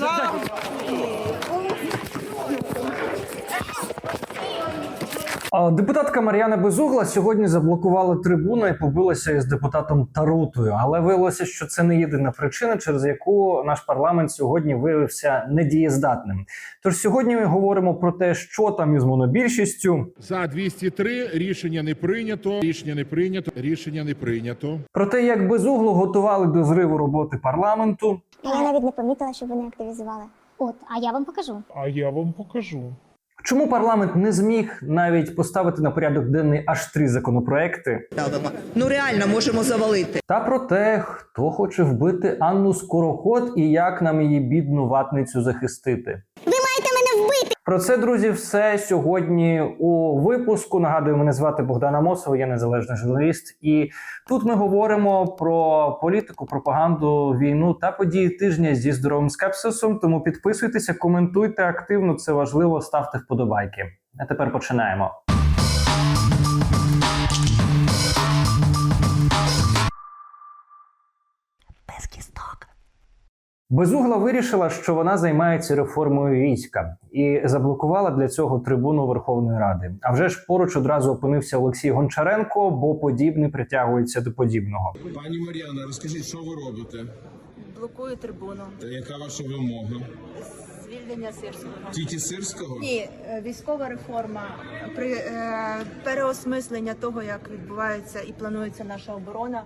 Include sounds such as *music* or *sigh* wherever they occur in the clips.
А, Депутатка Мар'яна Безугла сьогодні заблокувала трибуну і побилася із депутатом Тарутою. Але виявилося, що це не єдина причина, через яку наш парламент сьогодні виявився недієздатним. Тож сьогодні ми говоримо про те, що там із монобільшістю, За 203 рішення не прийнято. Рішення не прийнято. Рішення не прийнято. про те, як безуглу готували до зриву роботи парламенту, я навіть не помітила, що ви не активізували. От, а я вам покажу. А я вам покажу. Чому парламент не зміг навіть поставити на порядок денний аж три законопроекти. Ну реально можемо завалити. та про те, хто хоче вбити Анну Скороход і як нам її бідну ватницю захистити. Ви! Про це, друзі, все сьогодні у випуску. Нагадую, мене звати Богдана Мосова, я незалежний журналіст. І тут ми говоримо про політику, пропаганду, війну та події тижня зі здоровим скепсисом. Тому підписуйтеся, коментуйте активно. Це важливо. Ставте вподобайки. А тепер починаємо. Безугла вирішила, що вона займається реформою війська і заблокувала для цього трибуну Верховної Ради. А вже ж поруч одразу опинився Олексій Гончаренко, бо подібне притягується до подібного. Пані Мар'яна, розкажіть, що ви робите? Блокую трибуну. Та Яка ваша вимога? Звільнення сирського. Тільки сирського? Ні, е, військова реформа при е, переосмислення того, як відбувається і планується наша оборона,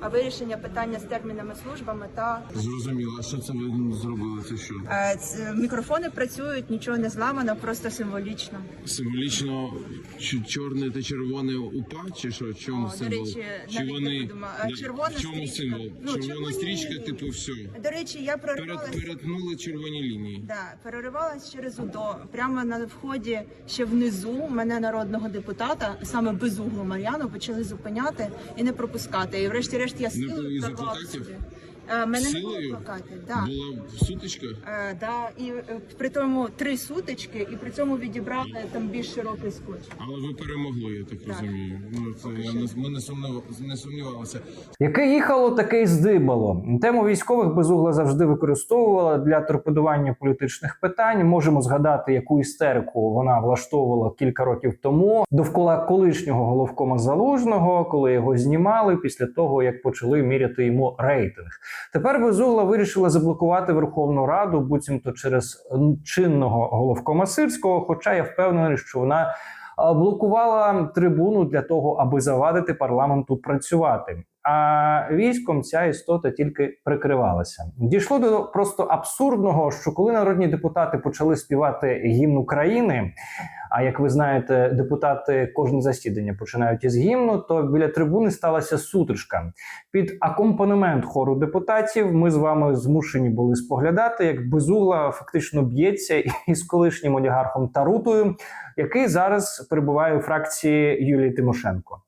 а вирішення питання з термінами службами та Зрозуміло. Що це ви зробили? Це що? е, мікрофони працюють, нічого не зламано, просто символічно. Символічно ч- чорне та червоне упа, чи що? Чому О, до символ? речі, чи вони Да, червона в чому стрічка? символ? Ну, Червона червоні стрічка, типу, все. До речі, я Перед, проривалася. перетнули червоні лінії. Да, переривалась через УДО. Прямо на вході ще внизу мене народного депутата, саме безуглу Мар'яну, почали зупиняти і не пропускати. І врешті-решт я із-за прорвала плакатів? сюди. Е, Мене не було плакати. Да. Була сутичка? Е, да, і е, при тому три сутички, і при цьому відібрали там більш широкий скотч. Але ви перемогли, я так розумію. Ну, це я не, ми не, сумнів, не сумнівалися. Яке їхало, таке й здибало. Тему військових безугла завжди використовувала для торпедування політичних питань. Можемо згадати, яку істерику вона влаштовувала кілька років тому довкола колишнього головкома залужного, коли його знімали після того, як почали міряти йому рейтинг. Тепер безугла вирішила заблокувати Верховну Раду, буцімто через чинного головкома Сирського. Хоча я впевнений, що вона блокувала трибуну для того, аби завадити парламенту працювати. А військом ця істота тільки прикривалася. Дійшло до просто абсурдного, що коли народні депутати почали співати гімн України. А як ви знаєте, депутати кожне засідання починають із гімну, то біля трибуни сталася сутичка. Під акомпанемент хору депутатів ми з вами змушені були споглядати, як безугла фактично б'ється із колишнім олігархом Тарутою, який зараз перебуває у фракції Юлії Тимошенко.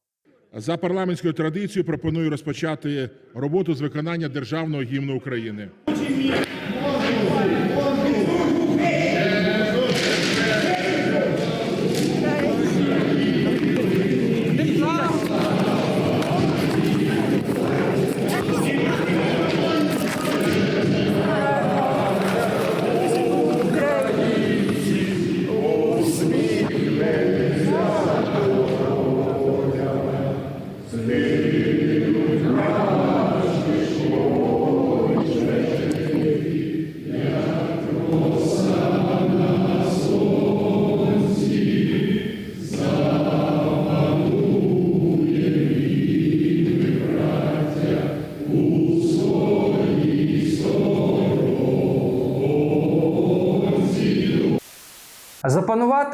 За парламентською традицією пропоную розпочати роботу з виконання державного гімну України.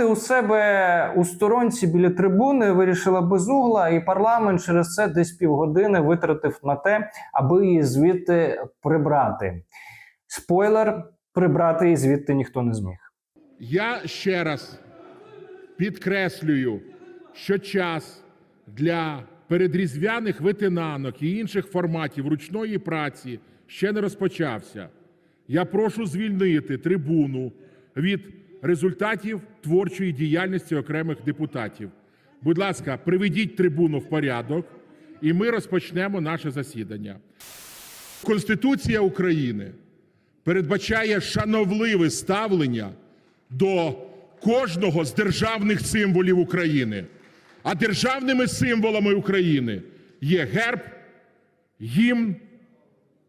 У себе у сторонці біля трибуни вирішила безугла, і парламент через це десь півгодини витратив на те, аби її звідти прибрати. Спойлер: прибрати її звідти ніхто не зміг. Я ще раз підкреслюю, що час для передріздвяних витинанок і інших форматів ручної праці ще не розпочався. Я прошу звільнити трибуну від результатів творчої діяльності окремих депутатів. Будь ласка, приведіть трибуну в порядок, і ми розпочнемо наше засідання. Конституція України передбачає шановливе ставлення до кожного з державних символів України. А державними символами України є герб, гімн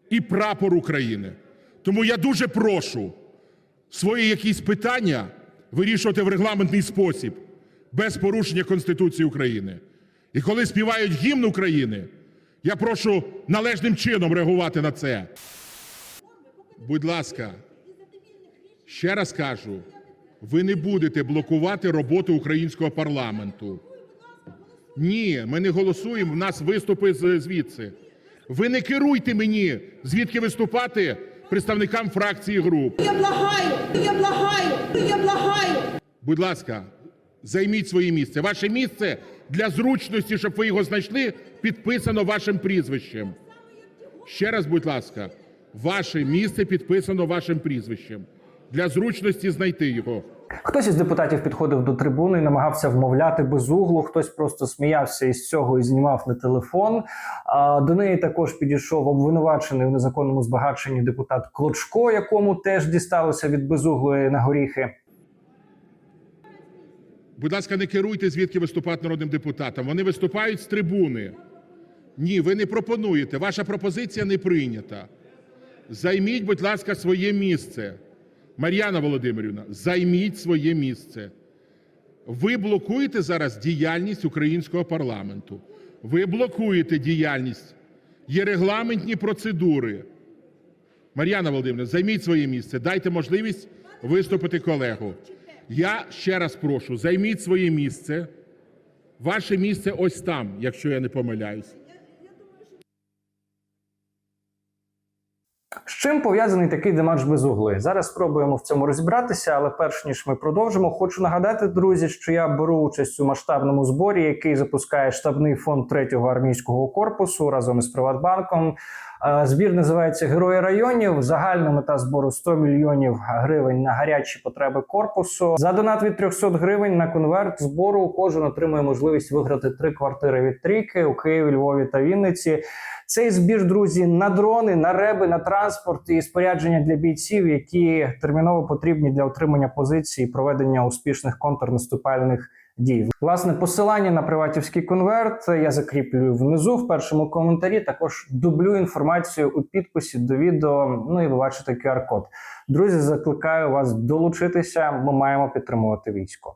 і прапор України. Тому я дуже прошу свої якісь питання вирішувати в регламентний спосіб, без порушення Конституції України. І коли співають гімн України, я прошу належним чином реагувати на це. Будь ласка, ще раз кажу, ви не будете блокувати роботу українського парламенту. Ні, ми не голосуємо, в нас виступи звідси. Ви не керуйте мені, звідки виступати представникам фракції і груп. Я благаю, я благаю, я благаю. Будь ласка, займіть своє місце. Ваше місце для зручності, щоб ви його знайшли, підписано вашим прізвищем. Ще раз, будь ласка, ваше місце підписано вашим прізвищем. Для зручності знайти його. Хтось із депутатів підходив до трибуни і намагався вмовляти безуглу, хтось просто сміявся із цього і знімав на телефон. До неї також підійшов обвинувачений в незаконному збагаченні депутат Клочко, якому теж дісталося від безуглої на горіхи. Будь ласка, не керуйте, звідки виступати народним депутатам. Вони виступають з трибуни. Ні, ви не пропонуєте. Ваша пропозиція не прийнята. Займіть, будь ласка, своє місце. Мар'яна Володимирівна, займіть своє місце. Ви блокуєте зараз діяльність українського парламенту. Ви блокуєте діяльність. Є регламентні процедури. Мар'яна Володимирівна, займіть своє місце, дайте можливість виступити колегу. Я ще раз прошу, займіть своє місце. Ваше місце ось там, якщо я не помиляюсь. З чим пов'язаний такий демарш безуглої? Зараз спробуємо в цьому розібратися, але перш ніж ми продовжимо, хочу нагадати, друзі, що я беру участь у масштабному зборі, який запускає штабний фонд третього армійського корпусу разом із Приватбанком. Збір називається Герої районів. Загальна мета збору 100 мільйонів гривень на гарячі потреби корпусу. За донат від 300 гривень на конверт збору кожен отримує можливість виграти три квартири від трійки у Києві, Львові та Вінниці. Цей збір, друзі, на дрони, на реби, на транспорт і спорядження для бійців, які терміново потрібні для отримання позицій і проведення успішних контрнаступальних дій. Власне, посилання на приватівський конверт я закріплюю внизу в першому коментарі. Також дублю інформацію у підписі до відео. Ну і ви бачите QR-код. Друзі, закликаю вас долучитися. Ми маємо підтримувати військо.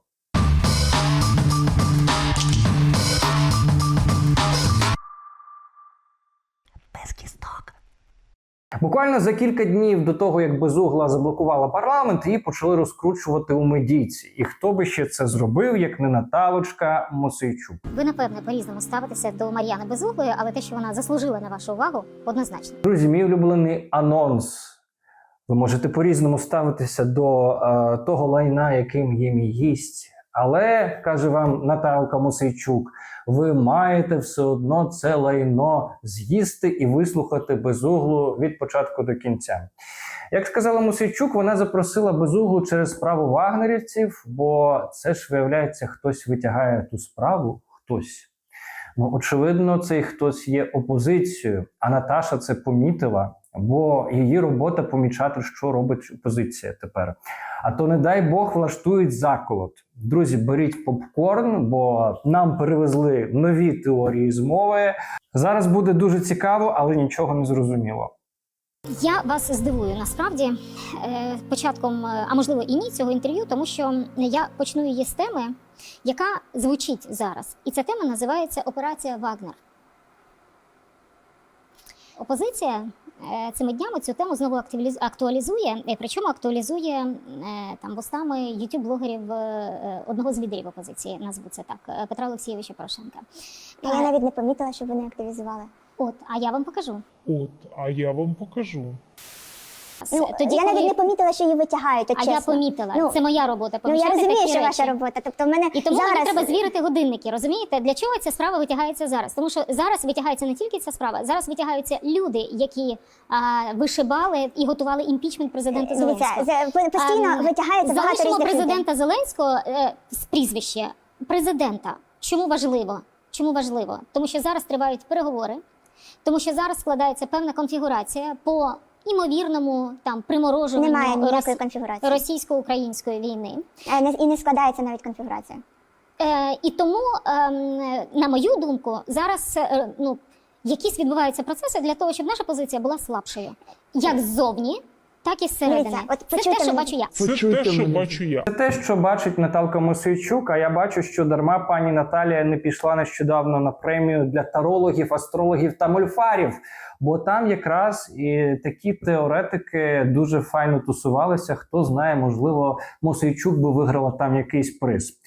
Буквально за кілька днів до того, як безугла заблокувала парламент, її почали розкручувати у медійці. І хто би ще це зробив, як не Наталочка Мосейчук? Ви напевне по-різному ставитеся до Мар'яни Безуглої, але те, що вона заслужила на вашу увагу, однозначно. Друзі, мій улюблений анонс. Ви можете по-різному ставитися до е, того лайна, яким є мій гість. Але каже вам Наталка Мосейчук, ви маєте все одно це лайно з'їсти і вислухати безуглу від початку до кінця. Як сказала Мосейчук, вона запросила безуглу через справу вагнерівців, бо це ж виявляється, хтось витягає ту справу, хтось. Ну, очевидно, цей хтось є опозицією, а Наташа це помітила, бо її робота помічати, що робить опозиція тепер. А то, не дай Бог, влаштують заколот. Друзі, беріть попкорн, бо нам перевезли нові теорії змови. Зараз буде дуже цікаво, але нічого не зрозуміло. Я вас здивую насправді е, початком, е, а можливо і ні цього інтерв'ю, тому що я почну її з теми, яка звучить зараз. І ця тема називається Операція Вагнер. Опозиція цими днями цю тему знову актуалізує, е, причому актуалізує е, там вустами ютуб-блогерів е, одного з лідерів опозиції, назву це так, е, Петра Олексійовича Порошенка. Я навіть не помітила, що вони активізували. От, а я вам покажу. От, а я вам покажу. Ну, Тоді, я навіть не помітила, що її витягають. От А чесно. я помітила. Ну, це моя робота. Ну я помічати розумію, такі що речі. ваша робота. Тобто, в мене І тому зараз мені треба звірити годинники. Розумієте, для чого ця справа витягається зараз? Тому що зараз витягається не тільки ця справа, зараз витягаються люди, які а, вишибали і готували імпічмент президента Дивіться, Зеленського. це постійно Ем, витягається багато Залишимо різних президента людей. Зеленського е, з прізвище президента. Чому важливо? Чому важливо? Тому що зараз тривають переговори Тому що зараз складається певна конфігурація по імовірному там примороженню Немає ніякої конфігурації. російсько-української війни. Е, не- І не складається навіть конфігурація. Е, і тому, е, на мою думку, зараз е, ну, якісь відбуваються процеси для того, щоб наша позиція була слабшою. Як ззовні, так і зсередини. Дивіться, от Це те, почуйте що мене. бачу я. Це те, що бачу я. Це те, що бачить Наталка Мосейчук. А я бачу, що дарма пані Наталія не пішла нещодавно на премію для тарологів, астрологів та мольфарів. Бо там якраз і такі теоретики дуже файно тусувалися. Хто знає, можливо, Мосейчук би виграла там якийсь приз.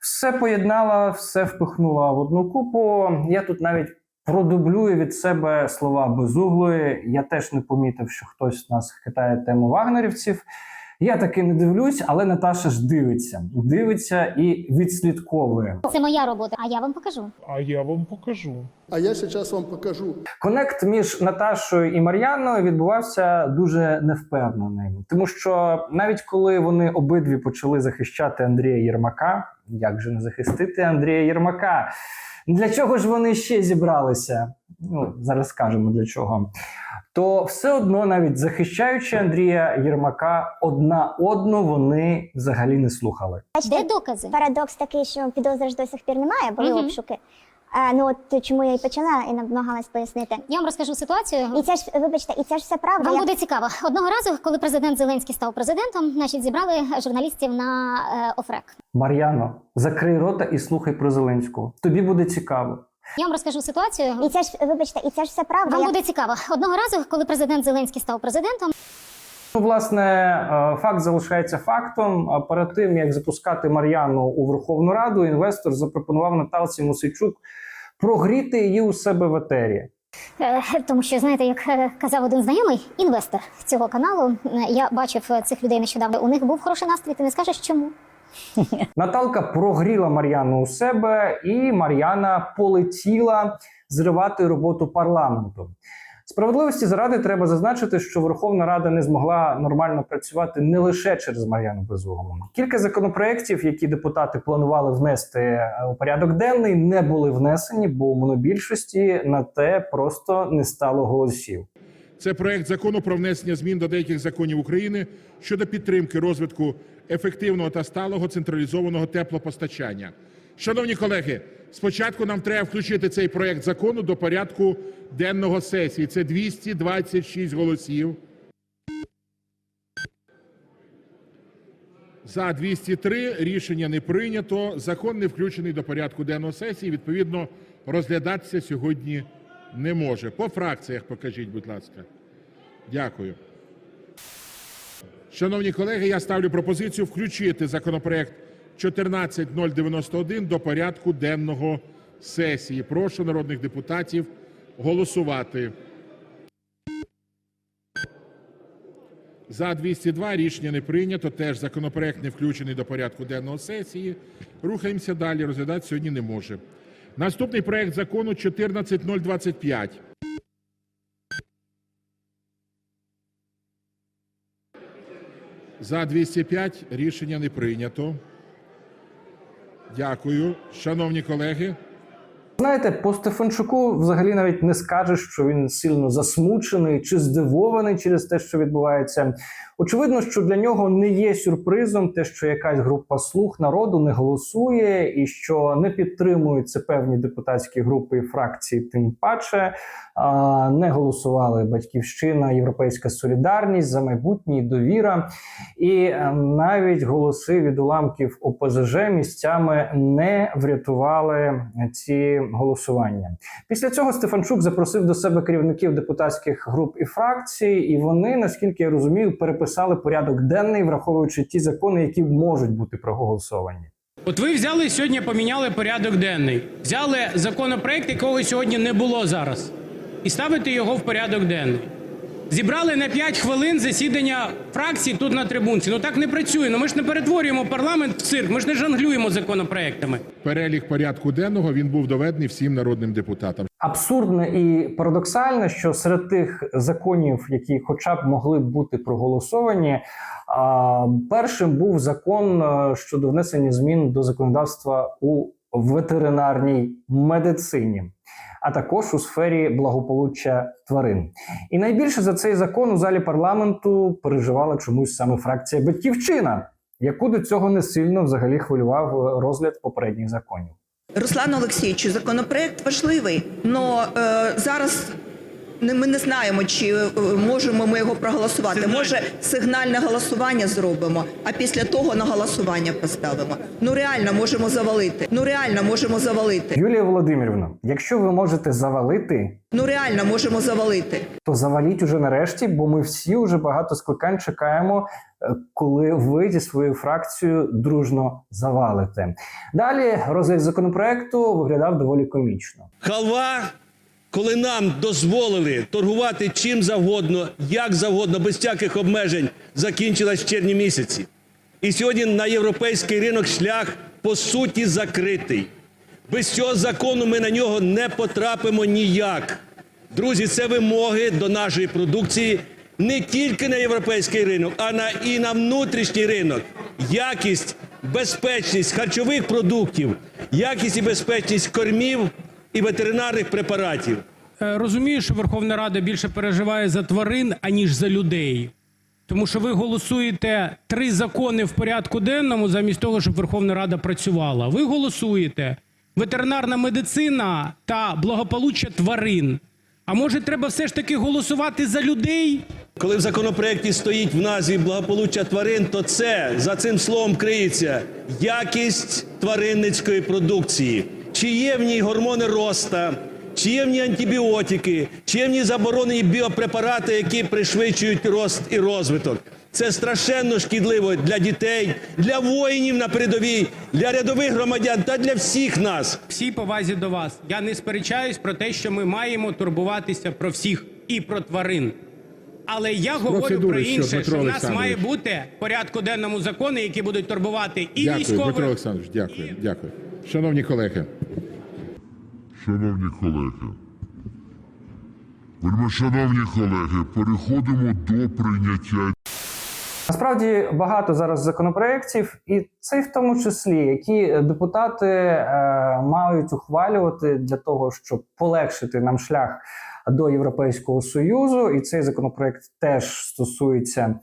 Все поєднала, все впихнула в одну купу. Я тут навіть продублюю від себе слова безуглої. Я теж не помітив, що хтось з нас хитає тему вагнерівців. Я таки не дивлюсь, але Наташа ж дивиться, дивиться і відслідковує. Це моя робота, а я вам покажу. А я вам покажу. А я сейчас вам покажу. Конект між Наташою і Мар'яною відбувався дуже невпевнений, тому що навіть коли вони обидві почали захищати Андрія Єрмака, як же не захистити Андрія Єрмака? Для чого ж вони ще зібралися? Ну зараз скажемо для чого. То все одно, навіть захищаючи Андрія Єрмака, одна одну вони взагалі не слухали. Де докази? Парадокс такий, що підозри ж до сих пір немає, були Мгм. обшуки. А, ну от чому я і почала і намагалась пояснити. Я вам розкажу ситуацію. І це ж, вибачте, і це ж все правда. Вам Я- буде цікаво. Одного разу, коли президент Зеленський став президентом, значить зібрали журналістів на е, ОФРЕК. Мар'яно, закрий рота і слухай про Зеленського. Тобі буде цікаво. Я вам розкажу ситуацію. І це ж, вибачте, і це ж все правда. Вам Я- буде цікаво. Одного разу, коли президент Зеленський став президентом, Ну, власне, е, факт залишається фактом. А перед тим як запускати Мар'яну у Верховну Раду, інвестор запропонував Наталці Мусичук прогріти її у себе в етері. Е, Тому що знаєте, як е, казав один знайомий інвестор цього каналу, е, я бачив цих людей нещодавно. У них був хороший настрій. Ти не скажеш чому? *laughs* *laughs* Наталка прогріла Мар'яну у себе, і Мар'яна полетіла зривати роботу парламенту. Справедливості заради треба зазначити, що Верховна Рада не змогла нормально працювати не лише через Мар'яну Безуглу. Кілька законопроєктів, які депутати планували внести е, у порядок денний, не були внесені, бо у монобільшості на те просто не стало голосів. Це проект закону про внесення змін до деяких законів України щодо підтримки розвитку ефективного та сталого централізованого теплопостачання. Шановні колеги, спочатку нам треба включити цей проект закону до порядку денного сесії. Це 226 голосів. За 203 рішення не прийнято. Закон не включений до порядку денного сесії. Відповідно, розглядатися сьогодні не може. По фракціях покажіть, будь ласка. Дякую. Шановні колеги, я ставлю пропозицію включити законопроект 14091 до порядку денного сесії. Прошу народних депутатів голосувати. За 202 рішення не прийнято. Теж законопроект не включений до порядку денного сесії. Рухаємося далі. Розглядати сьогодні не може. Наступний проект закону 14025. За 205 рішення не прийнято. Дякую. Шановні колеги. Знаєте, по Стефанчуку взагалі навіть не скажеш, що він сильно засмучений чи здивований через те, що відбувається. Очевидно, що для нього не є сюрпризом те, що якась група слуг народу не голосує, і що не підтримуються певні депутатські групи і фракції, тим паче не голосували Батьківщина, Європейська Солідарність за майбутнє довіра. І е, навіть голоси від уламків ОПЗЖ місцями не врятували ці голосування. Після цього Стефанчук запросив до себе керівників депутатських груп і фракцій, і вони, наскільки я розумію, переписали порядок денний, враховуючи ті закони, які можуть бути проголосовані. От ви взяли сьогодні, поміняли порядок денний, взяли законопроект, якого сьогодні не було зараз, і ставите його в порядок денний. Зібрали на 5 хвилин засідання фракцій тут на трибунці. Ну так не працює. Ну ми ж не перетворюємо парламент в цирк, ми ж не жонглюємо законопроектами. Перелік порядку денного він був доведений всім народним депутатам. Абсурдно і парадоксально, що серед тих законів, які хоча б могли б бути проголосовані, а, першим був закон е, щодо внесення змін до законодавства у ветеринарній медицині. А також у сфері благополуччя тварин. І найбільше за цей закон у залі парламенту переживала чомусь саме фракція Батьківщина, яку до цього не сильно взагалі хвилював е, розгляд попередніх законів. Руслан Олексійовичу, законопроект важливий, але зараз не- ми не знаємо, чи е, можемо ми його проголосувати. Сигнальне. Може, сигнальне голосування зробимо, а після того на голосування поставимо. Ну реально можемо завалити. Ну реально можемо завалити. Юлія Володимирівна, якщо ви можете завалити, Ну реально можемо завалити. то заваліть уже нарешті, бо ми всі вже багато скликань чекаємо, е, коли ви зі своєю фракцією дружно завалите. Далі розгляд законопроекту виглядав доволі комічно. Халва, коли нам дозволили торгувати чим завгодно, як завгодно, без всяких обмежень, закінчилась в червні місяці. І сьогодні на європейський ринок шлях по суті закритий. Без цього закону ми на нього не потрапимо ніяк. Друзі, це вимоги до нашої продукції не тільки на європейський ринок, а на і на внутрішній ринок. Якість, безпечність харчових продуктів, якість і безпечність кормів і ветеринарних препаратів. Е, Розумію, що Верховна Рада більше переживає за тварин, аніж за людей. Тому що ви голосуєте три закони в порядку денному, замість того, щоб Верховна Рада працювала. Ви голосуєте ветеринарна медицина та благополуччя тварин. А може, треба все ж таки голосувати за людей? Коли в законопроекті стоїть в назві благополуччя тварин, то це за цим словом криється якість тваринницької продукції. Чи є в ній гормони роста, чи є в ній антибіотики, чи є в ній заборонені біопрепарати, які пришвидшують рост і розвиток. Це страшенно шкідливо для дітей, для воїнів на передовій, для рядових громадян та для всіх нас. Всій повазі до вас. Я не сперечаюсь про те, що ми маємо турбуватися про всіх і про тварин. Але я говорю про процедури інше, Дмитро що в нас має бути в порядку денному закони, які будуть турбувати і Дякую, Дмитро військових. Олександрович, дякую, дякую. Шановні колеги, Шановні колеги, шановні колеги, переходимо до прийняття Насправді багато зараз законопроєктів, і це в тому числі, які депутати е, мають ухвалювати для того, щоб полегшити нам шлях до Європейського союзу. І цей законопроект теж стосується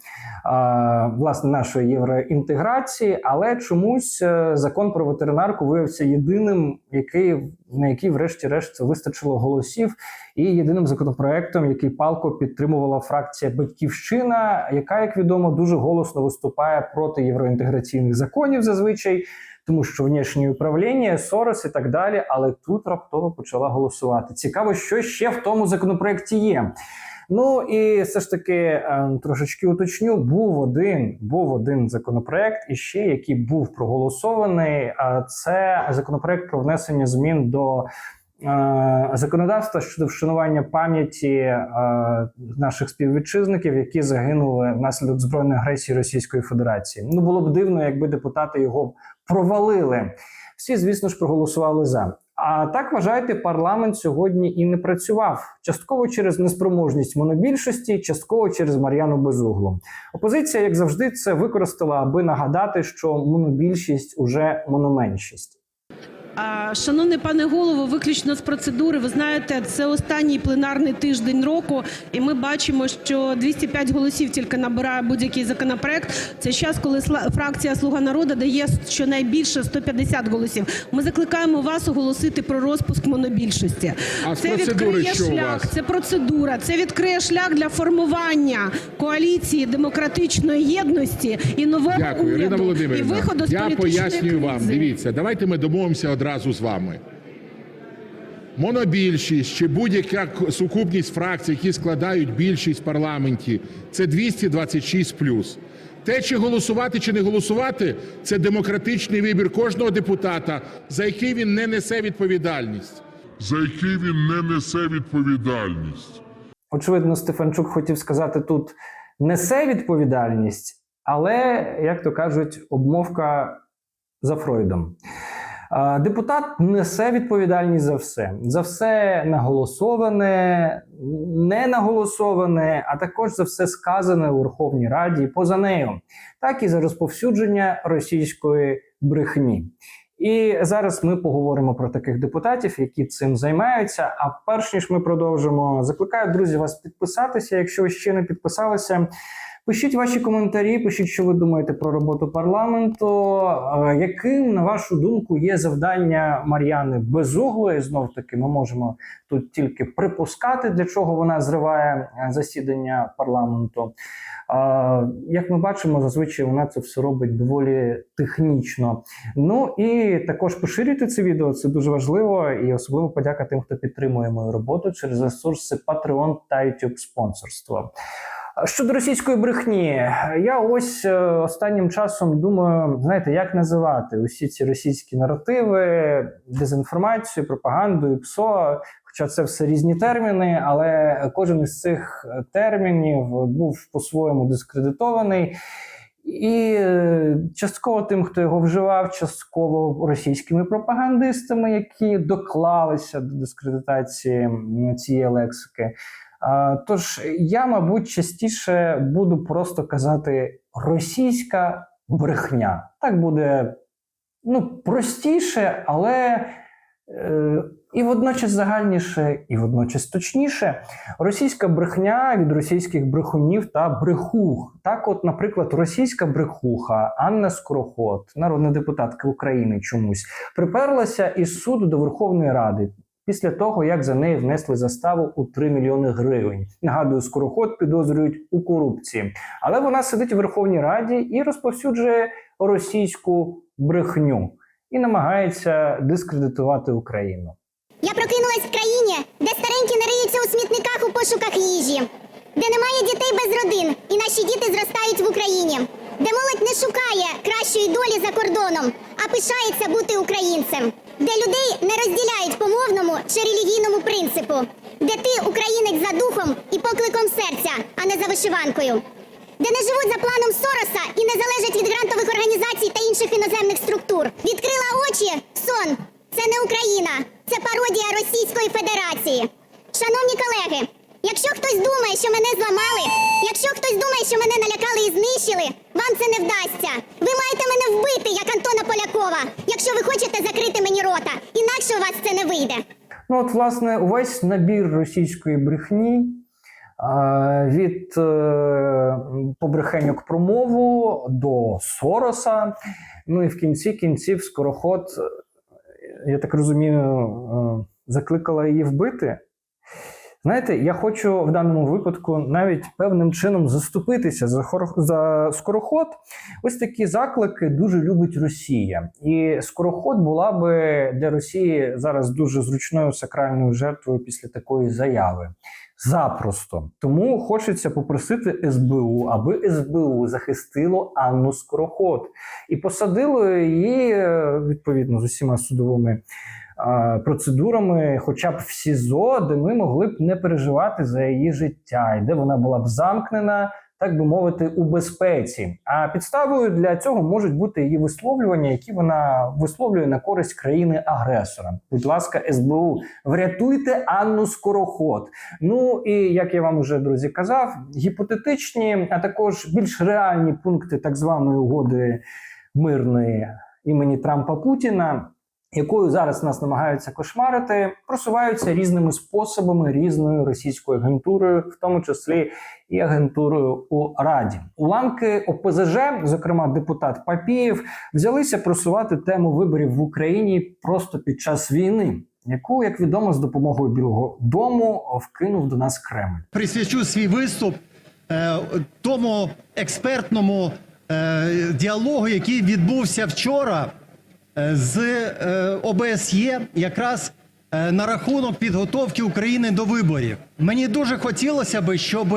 власне нашої євроінтеграції, але чомусь е, закон про ветеринарку виявився єдиним, який на який, врешті-решт, вистачило голосів, і єдиним законопроектом, який палко підтримувала фракція Батьківщина, яка, як відомо, дуже голосно виступає проти євроінтеграційних законів зазвичай, тому що внішнє управління, Сорос і так далі. Але тут раптово почала голосувати. Цікаво, що ще в тому законопроекті є. Ну і все ж таки е, трошечки уточню. Був один, був один законопроект, і ще який був проголосований. А це законопроект про внесення змін до законодавства щодо вшанування пам'яті е, наших співвітчизників, які загинули внаслідок збройної агресії Російської Федерації. Ну було б дивно, якби депутати його провалили. Всі, звісно ж, проголосували за. А так вважаєте, парламент сьогодні і не працював частково через неспроможність монобільшості, частково через Мар'яну Безуглу. Опозиція, як завжди, це використала, аби нагадати, що монобільшість уже мономеншість. Шановний пане голово, виключно з процедури. Ви знаєте, це останній пленарний тиждень року, і ми бачимо, що 205 голосів тільки набирає будь-який законопроект. Це час, коли фракція Слуга народу дає щонайбільше 150 голосів. Ми закликаємо вас оголосити про розпуск монобільшості. А це відкриє що у шлях. вас? Це процедура. Це відкриє шлях для формування коаліції демократичної єдності і нового дякую, Ірина уряду, і виходу з Я політичної пояснюю вам. Дивіться, давайте ми домовимося одразу з вами. Монобільшість чи будь-яка сукупність фракцій, які складають більшість в парламенті, це 226 плюс. Те, чи голосувати, чи не голосувати, це демократичний вибір кожного депутата, за який він не несе відповідальність. за який він не несе відповідальність. Очевидно, Стефанчук хотів сказати тут несе відповідальність, але, як то кажуть, обмовка за Фройдом. Депутат несе відповідальність за все. За все наголосоване, не наголосоване, а також за все сказане у Верховній Раді поза нею, так і за розповсюдження російської брехні. І зараз ми поговоримо про таких депутатів, які цим займаються. А перш ніж ми продовжимо, закликаю друзі вас підписатися, якщо ви ще не підписалися. Пишіть ваші коментарі, пишіть, що ви думаєте про роботу парламенту. Яким, на вашу думку, є завдання Мар'яни Безуглої? Знов таки, ми можемо тут тільки припускати, для чого вона зриває е, засідання парламенту. Як ми бачимо, зазвичай вона це все робить доволі технічно. Ну і також поширюйте це відео, це дуже важливо, і особливо подяка тим, хто підтримує мою роботу через ресурси Patreon та YouTube спонсорство. Щодо російської брехні, я ось е, останнім часом думаю, знаєте, як називати усі ці російські наративи, дезінформацію, пропаганду і ПСО. Хоча це все різні терміни, але кожен із цих термінів був по-своєму дискредитований. І е, частково тим, хто його вживав, частково російськими пропагандистами, які доклалися до дискредитації цієї лексики. Тож я, мабуть, частіше буду просто казати російська брехня. Так буде ну, простіше, але е, і водночас загальніше, і водночас точніше. Російська брехня від російських брехунів та брехух. Так, от, наприклад, російська брехуха Анна Скороход, народна депутатка України, чомусь приперлася із суду до Верховної Ради. Після того, як за неї внесли заставу у 3 мільйони гривень. Нагадую, скороход підозрюють у корупції. Але вона сидить у Верховній Раді і розповсюджує російську брехню і намагається дискредитувати Україну. Я прокинулась в країні, де старенькі не риються у смітниках у пошуках їжі, де немає дітей без родин, і наші діти зростають в Україні, де молодь не шукає кращої долі за кордоном, а пишається бути українцем, де людей не розділяють по мовному чи релігійному принципу, де ти українець за духом і покликом серця, а не за вишиванкою. Де не живуть за планом Сороса і не залежать від грантових організацій та інших іноземних структур. Відкрила очі сон. Це не Україна, це пародія Російської Федерації. Шановні колеги, якщо хтось думає, що мене зламали, якщо хтось думає, що мене налякали і знищили, вам це не вдасться. Ви маєте мене вбити, як Антона Полякова, якщо ви хочете закрити мені рота. Інакше у вас це не вийде. Ну, от, власне, увесь набір російської брехні. Від е, побрехеньок про мову до Сороса. Ну і в кінці кінців скороход, е, я так розумію, е, закликала її вбити. Знаєте, я хочу в даному випадку навіть певним чином заступитися за, за скороход. Ось такі заклики дуже любить Росія. І скороход була би для Росії зараз дуже зручною сакральною жертвою після такої заяви. Запросто. Тому хочеться попросити СБУ, аби СБУ захистило Анну Скороход і посадило її е, відповідно з усіма судовими процедурами, хоча б в СІЗО, де ми могли б не переживати за її життя, і де вона була б замкнена, так би мовити, у безпеці. А підставою для цього можуть бути її висловлювання, які вона висловлює на користь країни-агресора. Будь ласка, СБУ, врятуйте Анну Скороход. Ну і як я вам вже друзі казав, гіпотетичні, а також більш реальні пункти так званої угоди мирної імені Трампа Путіна. Якою зараз нас намагаються кошмарити, просуваються різними способами різною російською агентурою, в тому числі і агентурою у Раді. Уламки ОПЗЖ, зокрема депутат Папієв, взялися просувати тему виборів в Україні просто під час війни, яку, як відомо, з допомогою Білого Дому вкинув до нас Кремль. присвячу свій виступ е, тому експертному е, діалогу, який відбувся вчора з е, ОБСЄ, якраз е, на рахунок підготовки України до виборів. Мені дуже хотілося би, щоб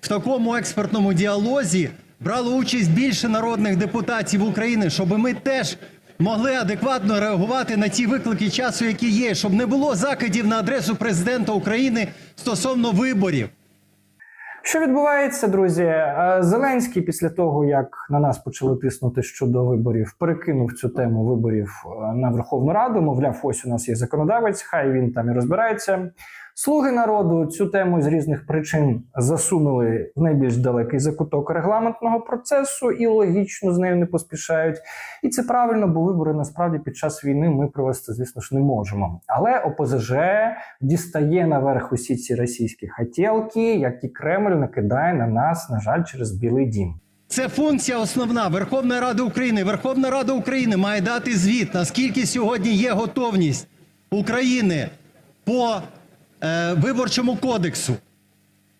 в такому експертному діалозі брало участь більше народних депутатів України, щоб ми теж могли адекватно реагувати на ті виклики часу, які є, щоб не було закидів на адресу президента України стосовно виборів. Що відбувається, друзі? Е, Зеленський після того, як на нас почали тиснути щодо виборів, перекинув цю тему виборів е, на Верховну Раду. Мовляв, ось у нас є законодавець, хай він там і розбирається Слуги народу цю тему з різних причин засунули в найбільш далекий закуток регламентного процесу і логічно з нею не поспішають. І це правильно, бо вибори насправді під час війни ми провести, звісно ж, не можемо. Але ОПЗЖ дістає наверх усі ці російські хотілки, які Кремль накидає на нас, на жаль, через Білий Дім. Це функція основна Верховної Ради України. Верховна Рада України має дати звіт, наскільки сьогодні є готовність України по виборчому кодексу.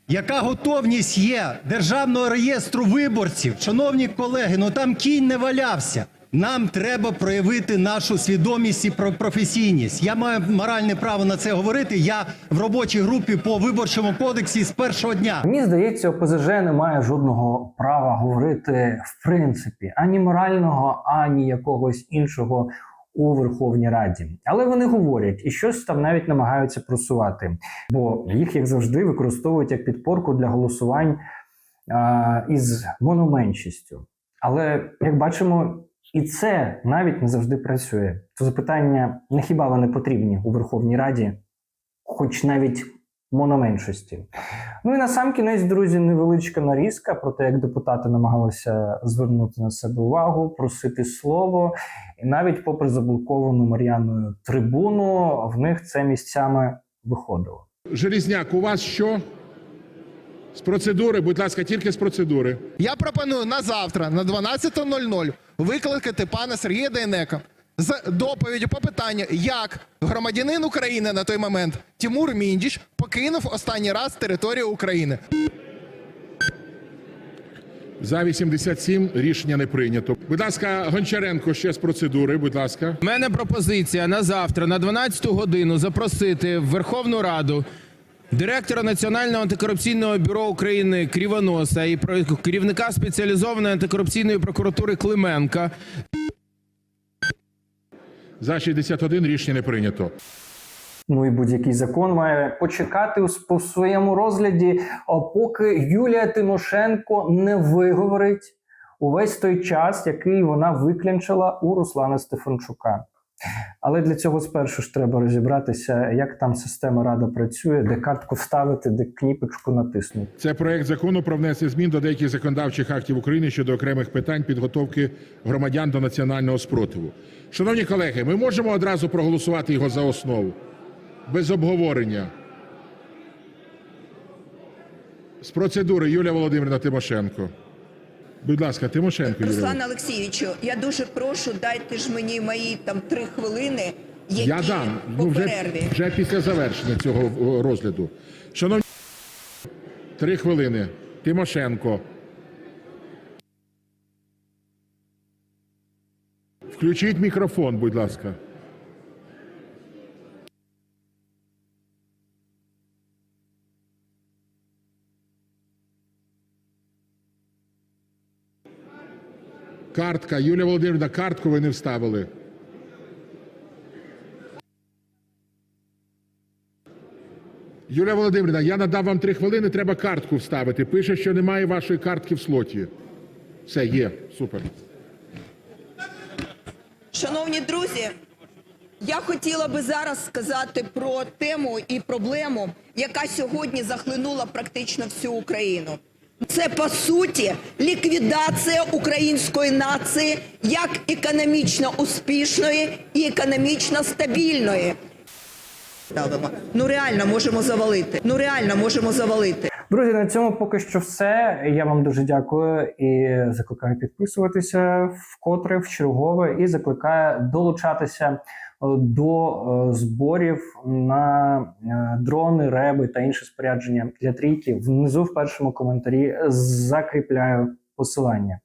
Яка готовність є Державного реєстру виборців? Шановні колеги, ну там кінь не валявся. Нам треба проявити нашу свідомість і про- професійність. Я маю моральне право на це говорити. Я в робочій групі по виборчому кодексі з першого дня. Мені здається, ОПЗЖ не має жодного права говорити в принципі ані морального, ані якогось іншого у Верховній Раді. Але вони говорять і щось там навіть намагаються просувати, бо їх, як завжди, використовують як підпорку для голосувань а, із мономеншістю. Але як бачимо, і це навіть не завжди працює. То запитання: не хіба вони потрібні у Верховній Раді, хоч навіть мономеншості? Ну і на сам кінець, друзі, невеличка нарізка про те, як депутати намагалися звернути на себе увагу, просити слово. І навіть попри заблоковану Мар'яною трибуну, в них це місцями виходило. Желізняк, у вас що? З процедури, будь ласка, тільки з процедури. Я пропоную на завтра, на 12.00, викликати пана Сергія Дейнека з доповіддю по питанню, як громадянин України на той момент Тимур Міндіч покинув останній раз територію України. За 87 рішення не прийнято. Будь ласка, Гончаренко ще з процедури, будь ласка. У мене пропозиція на завтра, на 12 годину, запросити в Верховну Раду директора Національного антикорупційного бюро України Крівоноса і про- керівника спеціалізованої антикорупційної прокуратури Клименка. За 61 рішення не прийнято. Ну і будь-який закон має почекати у своєму розгляді, поки Юлія Тимошенко не виговорить увесь той час, який вона виклянчила у Руслана Стефанчука. Але для цього спершу ж треба розібратися, як там система рада працює, де картку вставити, де кніпочку натиснути. Це проект закону про внесення змін до деяких законодавчих актів України щодо окремих питань підготовки громадян до національного спротиву. Шановні колеги, ми можемо одразу проголосувати його за основу без обговорення. З процедури Юлія Володимирівна Тимошенко. Будь ласка, Тимошенко. Руслан Олексійовичу, я дуже прошу, дайте ж мені мої там три хвилини, які Я дам по ну, вже, перерві. вже після завершення цього розгляду. Шановні, три хвилини. Тимошенко. Включіть мікрофон, будь ласка. Картка. Юлія Володимирівна, картку ви не вставили. Юлія Володимирівна, я надав вам три хвилини, треба картку вставити. Пише, що немає вашої картки в слоті. Все, є, супер. Шановні друзі, я хотіла би зараз сказати про тему і проблему, яка сьогодні захлинула практично всю Україну. Це по суті ліквідація української нації як економічно успішної і економічно стабільної. Ну реально можемо завалити. Ну реально можемо завалити. Друзі, на цьому поки що все. Я вам дуже дякую і закликаю підписуватися вкотре в чергове і закликаю долучатися до е, зборів на е, дрони, реби та інше спорядження для трійки. Внизу в першому коментарі закріпляю посилання.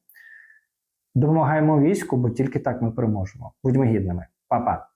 Допомагаємо війську, бо тільки так ми переможемо. Будьмо гідними. Па-па.